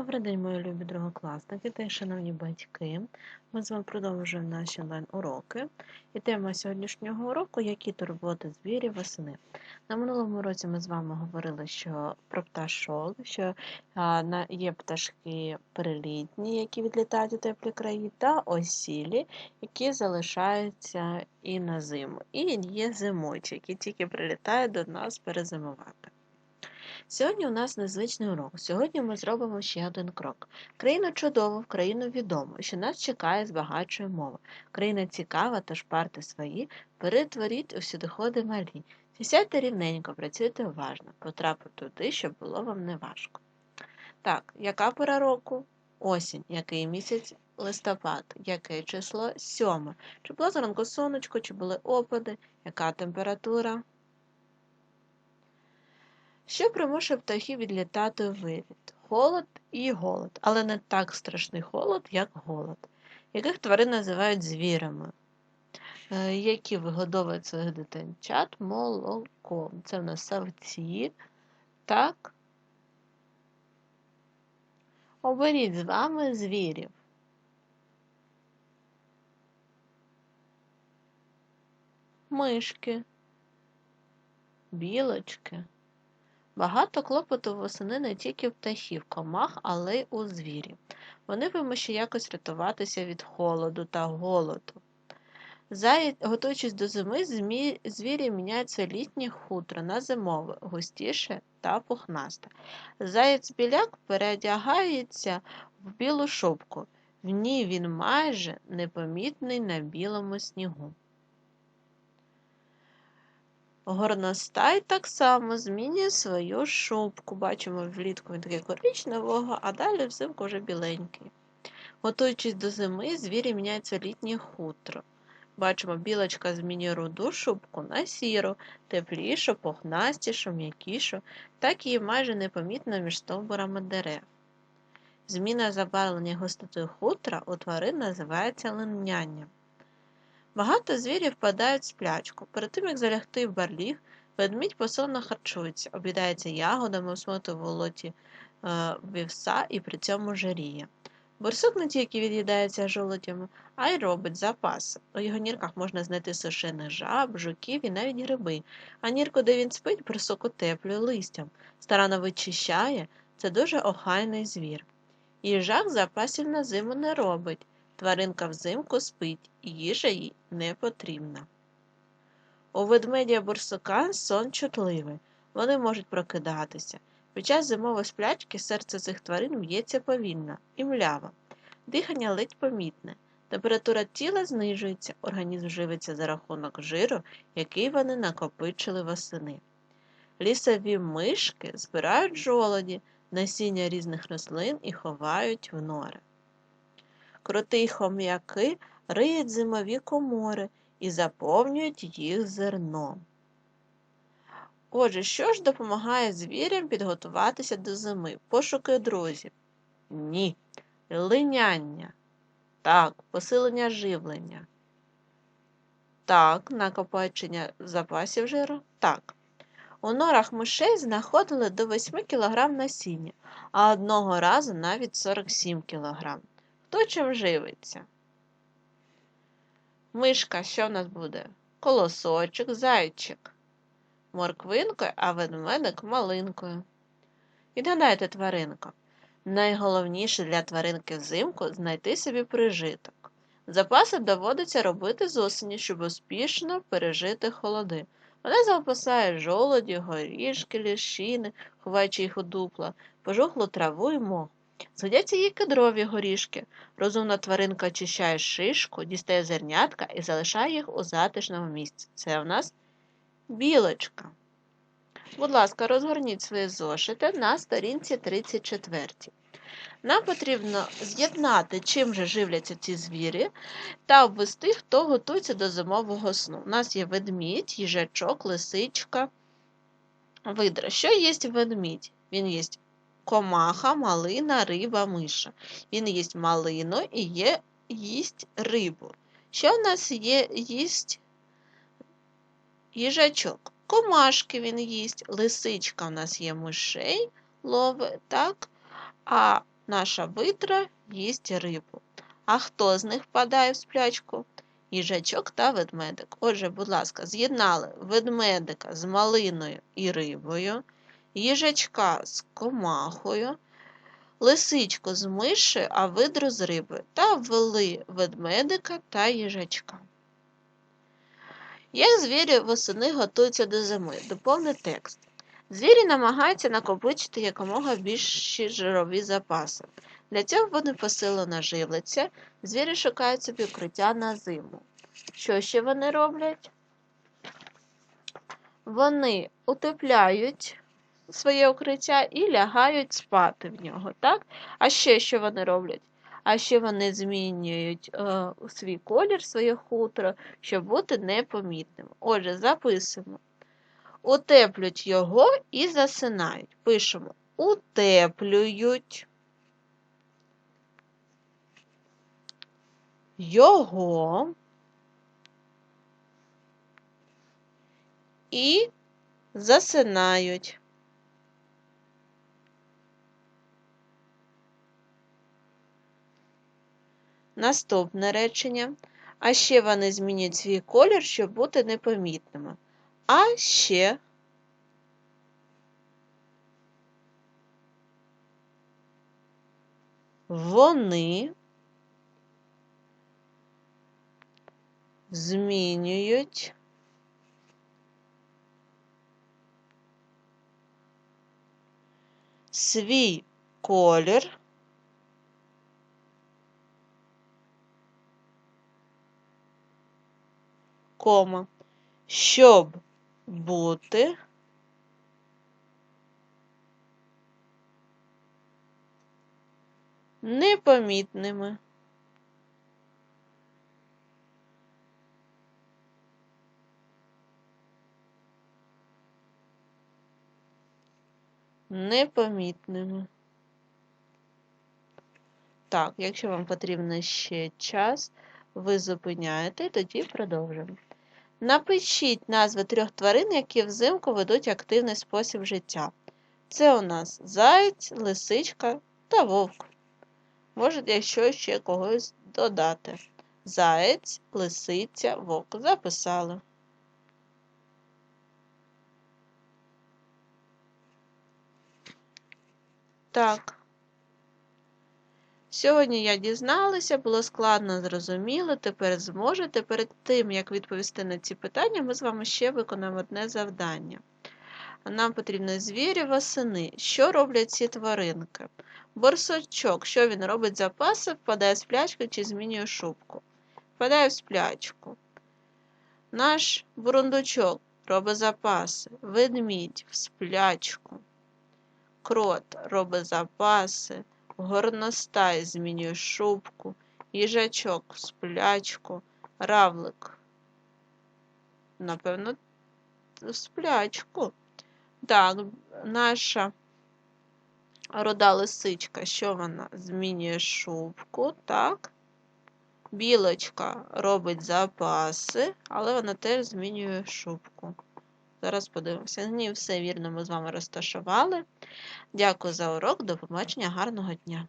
Добрий день, мої любі другокласники та шановні батьки. Ми з вами продовжуємо наші онлайн-уроки. І тема сьогоднішнього уроку які турботи звірів восени. На минулому році ми з вами говорили що про пташок, що є пташки перелітні, які відлітають у теплі краї, та осілі, які залишаються і на зиму. І є зимочі, які тільки прилітають до нас перезимувати. Сьогодні у нас незвичний урок. Сьогодні ми зробимо ще один крок. Країна чудова, в країну відомо, що нас чекає збагачує мова. Країна цікава, тож парти свої, перетворіть у сюдоходи малі. Сядьте рівненько, працюйте уважно, потрапити туди, щоб було вам не важко. Так, яка пора року? Осінь, який місяць листопад, яке число? Сьоме. Чи було зранку сонечко, чи були опади, яка температура? Що примушує птахів відлітати у вивід? Холод і голод, але не так страшний холод, як голод. Яких тварин називають звірами, е, які вигодовують своїх дитинчат молоком. Це в нас савці. Так. Оберіть з вами звірів. Мишки, білочки. Багато клопоту восени не тільки в птахів, комах, але й у звірів. Вони вимушені якось рятуватися від холоду та голоду. Заяць, готуючись до зими, змі... звірі міняють літнє хутро на зимове, густіше та пухнасте. Заєць біляк переодягається в білу шубку. В ній він майже непомітний на білому снігу. Горностай так само змінює свою шубку. Бачимо, влітку він такий коричневого, а далі взимку вже біленький. Готуючись до зими, звірі міняються літнє хутро. Бачимо, білочка змінює руду шубку на сіру, теплішу, пухнастішу, м'якішу, так її майже непомітно між стовбурами дерев. Зміна забарвлення густоти хутра у тварин називається линянням. Багато звірів впадають в сплячку. Перед тим, як залягти в барліг, ведмідь посилено харчується, обідається ягодами, усмотує в волоті е, вівса і при цьому жаріє. Борсук не тільки від'їдається жолудями, а й робить запаси. У його нірках можна знайти сушених жаб, жуків і навіть гриби, а нірку, де він спить, борсук утеплює листям, старано вичищає це дуже охайний звір. Їжак запасів на зиму не робить. Тваринка взимку спить, їжа їй не потрібна. У ведмедя бурсука сон чутливий, вони можуть прокидатися. Під час зимової сплячки серце цих тварин б'ється повільно і мляво, дихання ледь помітне, температура тіла знижується, організм живиться за рахунок жиру, який вони накопичили восени. Лісові мишки збирають жолоді, насіння різних рослин і ховають в нори. Кроти й риють зимові комори і заповнюють їх зерном. Отже, що ж допомагає звірям підготуватися до зими? Пошуки друзів? Ні. Линяння. Так, посилення живлення. Так, накопичення запасів жиру. Так. У норах мишей знаходили до 8 кг насіння, а одного разу навіть 47 кг. Хто чим живиться? Мишка, що в нас буде? Колосочок, зайчик, морквинкою, а ведмедик малинкою. Відгадайте тваринку. Найголовніше для тваринки взимку знайти собі прижиток. Запаси доводиться робити з осені, щоб успішно пережити холоди. Вона запасає жолоді, горішки, ліщини, ховаючи їх у дупла, пожухлу траву і мох. Згодяться їй кедрові горішки. Розумна тваринка очищає шишку, дістає зернятка і залишає їх у затишному місці. Це у нас білочка. Будь ласка, розгорніть свої зошити на сторінці 34. Нам потрібно з'єднати, чим же живляться ці звірі, та обвести, хто готується до зимового сну. У нас є ведмідь, їжачок, лисичка, видра. Що є ведмідь? Він є комаха, малина, риба, миша. Він їсть малину і є їсть рибу. Що в нас є їсть їжачок? Комашки він їсть, лисичка у нас є мишей, ловить, так? А Наша витра їсть рибу. А хто з них впадає в сплячку? Їжачок та ведмедик. Отже, будь ласка, з'єднали ведмедика з малиною і рибою, їжачка з комахою, лисичку з мишею, а видру з рибою та ввели ведмедика та їжачка. Як звірі восени готуються до зими? Доповни текст. Звірі намагаються накопичити якомога більші жирові запаси. Для цього вони посилено живляться, звірі шукають собі укриття на зиму. Що ще вони роблять? Вони утепляють своє укриття і лягають спати в нього, так? А ще що вони роблять? А ще вони змінюють е, свій колір, своє хутро, щоб бути непомітним. Отже, записуємо. Утеплюють його і засинають. Пишемо утеплюють його і засинають. Наступне речення. А ще вони змінюють свій колір, щоб бути непомітними. А ще вони змінюють свій колір кома, щоб бути непомітними. Непомітними. Так, якщо вам потрібен ще час, ви зупиняєте тоді продовжуємо. Напишіть назви трьох тварин, які взимку ведуть активний спосіб життя. Це у нас заєць, лисичка та вовк. Можете, якщо ще когось додати. Заєць, лисиця, вовк. Записали. Так. Сьогодні я дізналася, було складно зрозуміло, тепер зможете. Перед тим, як відповісти на ці питання, ми з вами ще виконаємо одне завдання. Нам потрібно звірі восени. Що роблять ці тваринки? Борсочок, що він робить запаси, впадає в сплячку чи змінює шубку? Впадає в сплячку. Наш бурундучок робить запаси. Ведмідь в сплячку. Крот робить запаси. Горностай змінює шубку, їжачок сплячку, равлик. Напевно, сплячку. Так, наша рода лисичка, що вона? Змінює шубку, так. Білочка робить запаси, але вона теж змінює шубку. Зараз подивимося. Ні, все вірно, ми з вами розташували. Дякую за урок. До побачення, гарного дня!